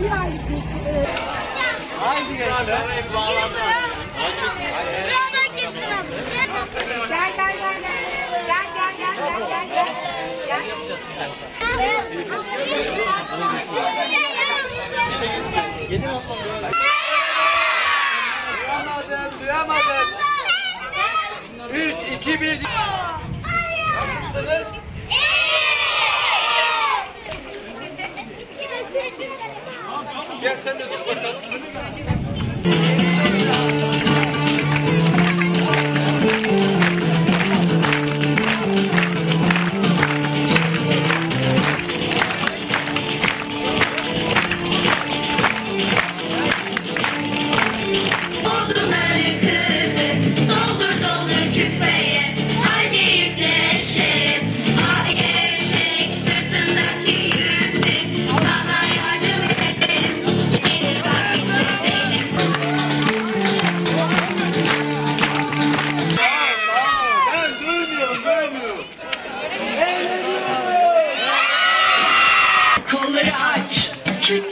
bir aylık şey, e, Haydi gençler. Radyo girsin abi. Gel gel gel gel. Gel gel gel gel gel. Gel. Yeni ablam. Duyamadım, duyamadım. 3, 2, 1. bakalım. Odunları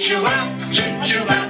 choo-choo-wow, choo-choo-wow.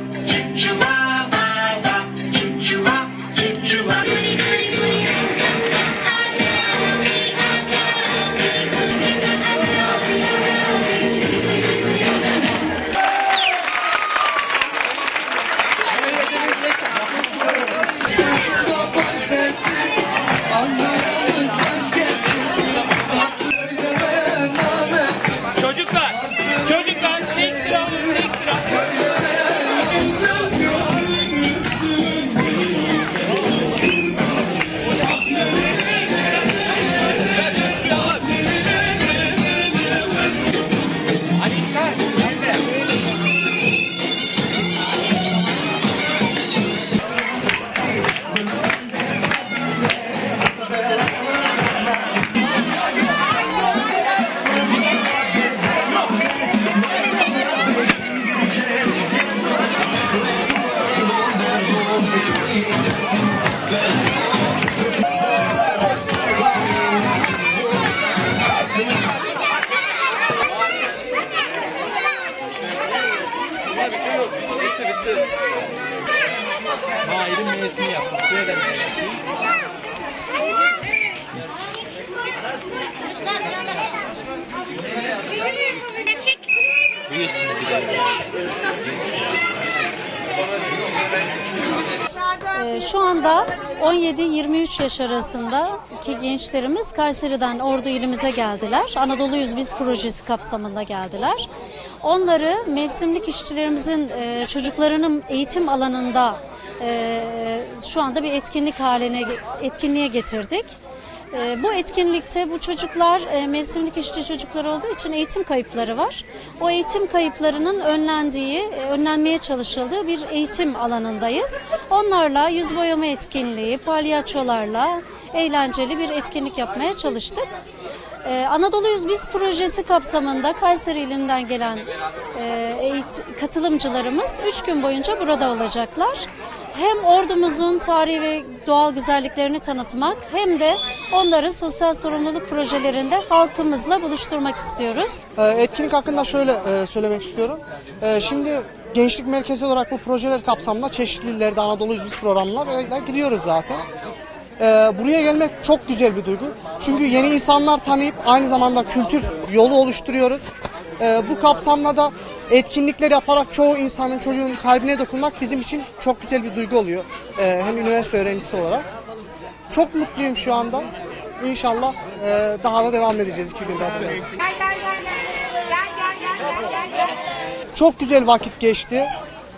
Ee, Şu anda 17-23 yaş arasındaki gençlerimiz Kayseri'den Ordu ilimize geldiler. Anadolu Yüz Biz projesi kapsamında geldiler. Onları mevsimlik işçilerimizin e, çocuklarının eğitim alanında e, şu anda bir etkinlik haline etkinliğe getirdik. E, Bu etkinlikte bu çocuklar e, mevsimlik işçi çocuklar olduğu için eğitim kayıpları var. O eğitim kayıplarının önlendiği, e, önlenmeye çalışıldığı bir eğitim alanındayız. Onlarla yüz boyama etkinliği, palyaçolarla eğlenceli bir etkinlik yapmaya çalıştık. Ee, Anadolu Yüz Biz projesi kapsamında Kayseri ilinden gelen e, katılımcılarımız 3 gün boyunca burada olacaklar. Hem ordumuzun tarihi ve doğal güzelliklerini tanıtmak hem de onları sosyal sorumluluk projelerinde halkımızla buluşturmak istiyoruz. Ee, Etkinlik hakkında şöyle e, söylemek istiyorum. Ee, Şimdi gençlik merkezi olarak bu projeler kapsamında çeşitli illerde Anadolu Yüz programlarla gidiyoruz zaten. Ee, Buraya gelmek çok güzel bir duygu. Çünkü yeni insanlar tanıyıp aynı zamanda kültür yolu oluşturuyoruz. Bu kapsamda da etkinlikler yaparak çoğu insanın çocuğun kalbine dokunmak bizim için çok güzel bir duygu oluyor. Ee, Hem üniversite öğrencisi olarak. Çok mutluyum şu anda. İnşallah e, daha da devam edeceğiz iki gün daha. Çok güzel vakit geçti.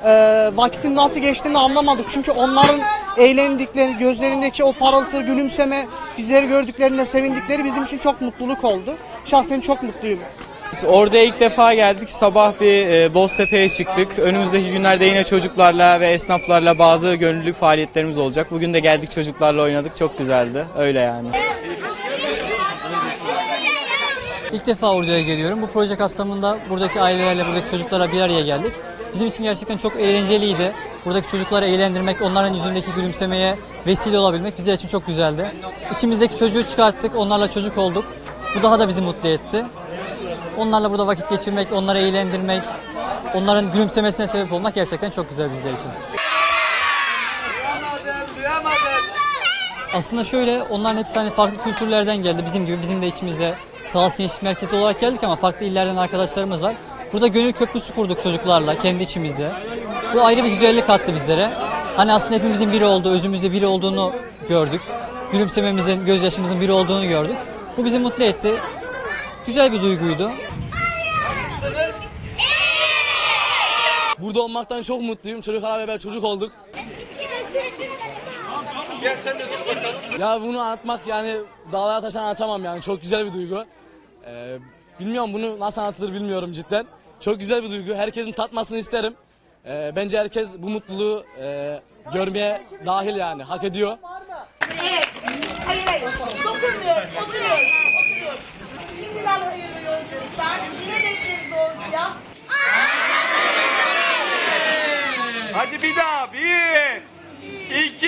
Ee, vakitin nasıl geçtiğini anlamadık. Çünkü onların eğlendikleri, gözlerindeki o parıltı, gülümseme, bizleri gördüklerinde sevindikleri bizim için çok mutluluk oldu. Şahsen çok mutluyum. Orada ilk defa geldik. Sabah bir e, Boztepe'ye çıktık. Önümüzdeki günlerde yine çocuklarla ve esnaflarla bazı gönüllülük faaliyetlerimiz olacak. Bugün de geldik çocuklarla oynadık. Çok güzeldi. Öyle yani. İlk defa Ordu'ya geliyorum. Bu proje kapsamında buradaki ailelerle, buradaki çocuklara bir araya geldik. Bizim için gerçekten çok eğlenceliydi. Buradaki çocukları eğlendirmek, onların yüzündeki gülümsemeye vesile olabilmek bizler için çok güzeldi. İçimizdeki çocuğu çıkarttık, onlarla çocuk olduk. Bu daha da bizi mutlu etti. Onlarla burada vakit geçirmek, onları eğlendirmek, onların gülümsemesine sebep olmak gerçekten çok güzel bizler için. Aslında şöyle onların hepsi hani farklı kültürlerden geldi. Bizim gibi bizim de içimizde Talas Gençlik Merkezi olarak geldik ama farklı illerden arkadaşlarımız var. Burada gönül köprüsü kurduk çocuklarla kendi içimizde. Bu ayrı bir güzellik kattı bizlere. Hani aslında hepimizin biri olduğu, özümüzde biri olduğunu gördük. Gülümsememizin, gözyaşımızın biri olduğunu gördük. Bu bizi mutlu etti. Güzel bir duyguydu. Burada olmaktan çok mutluyum. Çocuklarla beraber çocuk olduk. Gel sen de dur bakalım. Ya bunu anlatmak yani dağlara taşan anlatamam yani. Çok güzel bir duygu. Ee, bilmiyorum bunu nasıl anlatılır bilmiyorum cidden. Çok güzel bir duygu. Herkesin tatmasını isterim. Ee, bence herkes bu mutluluğu e, görmeye dahil yani. Hak ediyor. Evet. Hayır hayır. Dokunmuyoruz. Oturuyoruz. Oturuyoruz. Şimdiden hayırlı yolculuklar. Şuna bekleriz doğrusu ya. Hadi bir daha. Bir, iki,